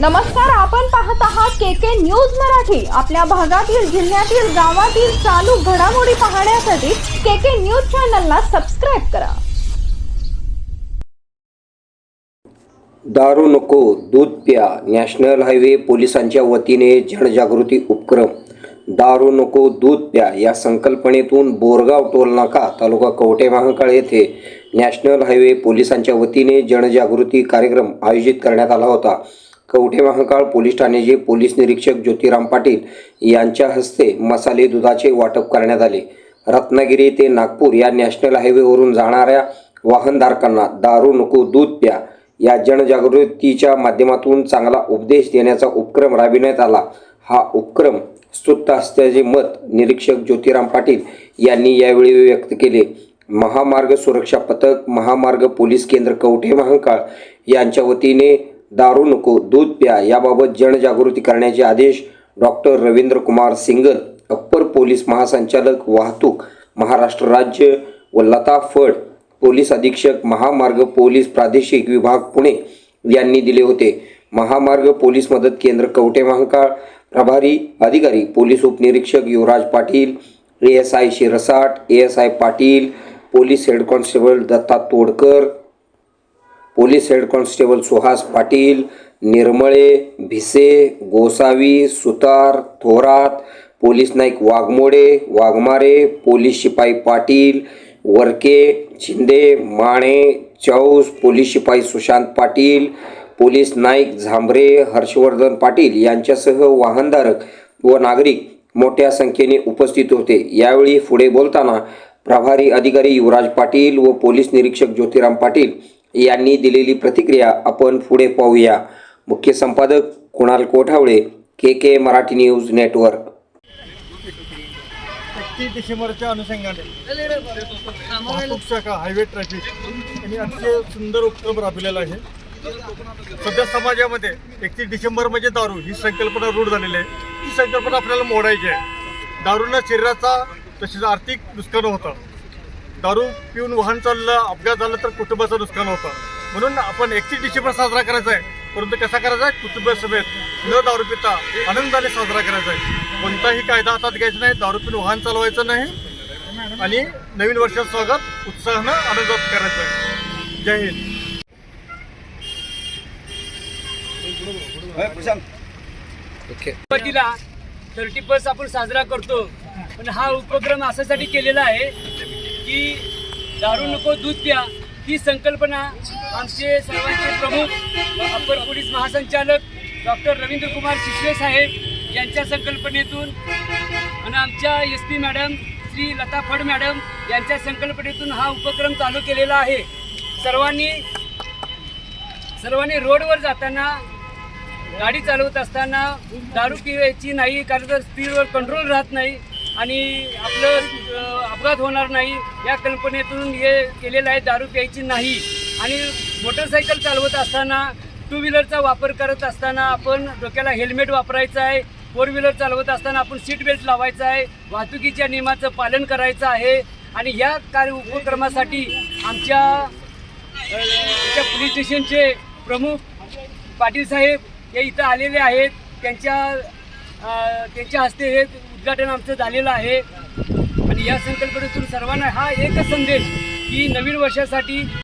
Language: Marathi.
नमस्कार आपण पाहत आहात के के न्यूज मराठी. आपल्या भागातील जिल्ह्यातील गावातील चालू घडामोडी पाहण्यासाठी के के न्यूज चॅनलला सबस्क्राईब करा. दारू नको दूध प्या. नॅशनल हायवे पोलिसांच्या वतीने जनजागृती उपक्रम. दारू नको दूध प्या. या संकल्पनेतून बोरगाव टोलनाका तालुका कवटे महाकाळ येथे नॅशनल हायवे पोलिसांच्या वतीने जनजागृती कार्यक्रम आयोजित करण्यात आला होता. कवठे महांकाळ पोलीस ठाण्याचे पोलीस निरीक्षक ज्योतिराम पाटील यांच्या हस्ते मसाले दुधाचे वाटप करण्यात आले. रत्नागिरी ते नागपूर या नॅशनल हायवेवरून जाणाऱ्या वाहनधारकांना दारू नको दूध प्या या जनजागृतीच्या माध्यमातून चांगला उपदेश देण्याचा उपक्रम राबविण्यात आला. हा उपक्रम स्तुत्त असल्याचे मत निरीक्षक ज्योतिराम पाटील यांनी यावेळी व्यक्त केले. महामार्ग सुरक्षा पथक महामार्ग पोलीस केंद्र कवठे महांकाळ यांच्या वतीने दारू नको दूध प्या याबाबत जनजागृती करण्याचे आदेश doctor Ravindra Kumar Singal upper police महासंचालक वाहतूक महाराष्ट्र राज्य व लता फड पोलीस अधीक्षक महामार्ग पोलीस प्रादेशिक विभाग पुणे यांनी दिले होते. महामार्ग पोलीस मदत केंद्र कवटे महाकाळ प्रभारी अधिकारी पोलीस उपनिरीक्षक Yuvraj Patil A S I Shirsat A S I Patil police head constable Datta Todkar police head constable Suhas Patil Nirmale Bhise Gosavi Sutar Thorat police Naik Waghmode Waghmare police शिपाई पाटील वरके शिंदे माणे चौस पोलीस शिपाई सुशांत पाटील पोलीस नाईक झांबरे हर्षवर्धन पाटील यांच्यासह वाहनधारक व नागरिक मोठ्या संख्येने उपस्थित होते. यावेळी पुढे बोलताना प्रभारी अधिकारी युवराज पाटील व पोलीस निरीक्षक ज्योतिराम पाटील यांनी दिलेली प्रतिक्रिया आपण पुढे पाहूया. मुख्य संपादक Kunal Kothavale K K Marathi news network. एकतीस डिसेंबरच्या अनुषंगाने शाखा हायवे ट्रॅफिक यांनी अतिशय सुंदर उपक्रम राबविलेला आहे. सध्या समाजामध्ये एकतीस डिसेंबर म्हणजे दारू ही संकल्पना रूढ झालेली आहे. ही संकल्पना आपल्याला मोडायची आहे. दारूनं शरीराचा तसेच आर्थिक नुकसान होतं. दारू पिऊन वाहन चाललं अपघात झाला तर कुटुंबाचं नुकसान होतं. म्हणून आपण एकतीस डिसेंबर साजरा करायचा आहे. परंतु कसा करायचा आहे? कुटुंबासमेत न दारू पिता आनंदाने साजरा करायचा आहे. कोणताही कायदा हातात घ्यायचा नाही दारू पिऊन वाहन चालवायचं नाही. आणि नवीन वर्षाचं स्वागत उत्साहानं आनंदात करायचं आहे. जय हिंद. थर्टी फर्स्ट आपण साजरा करतो. पण हा उपक्रम अशासाठी केलेला आहे की दारू नको दूध प्या ही संकल्पना आमचे सर्वांचे प्रमुख अप्पर पोलीस महासंचालक डॉक्टर रवींद्र कुमार शिशवे साहेब यांच्या संकल्पनेतून आणि आमच्या S P madam Shri Lata Phad madam यांच्या संकल्पनेतून हा उपक्रम चालू केलेला आहे. सर्वांनी सर्वांनी रोडवर जाताना गाडी चालवत असताना दारू पिवायची नाही कारण तर स्पीडवर कंट्रोल राहत नाही. आणि आपलं अपघात होणार नाही या कल्पनेतून हे केलेलं आहे दारू प्यायची नाही. आणि मोटरसायकल चालवत असताना टू व्हीलरचा वापर करत असताना आपण डोक्याला हेल्मेट वापरायचं आहे. फोर व्हीलर चालवत असताना आपण सीट बेल्ट लावायचा आहे. वाहतुकीच्या नियमाचं पालन करायचं आहे. आणि या कार्य उपक्रमासाठी आमच्या आमच्या पोलीस स्टेशनचे प्रमुख पाटील साहेब हे इथं आलेले आहेत. त्यांच्या त्यांच्या हस्ते हे उद्घाटन आमचं झालेलं आहे. आणि या संकल्पनेतून सर्वांना हा एकच संदेश की नवीन वर्षासाठी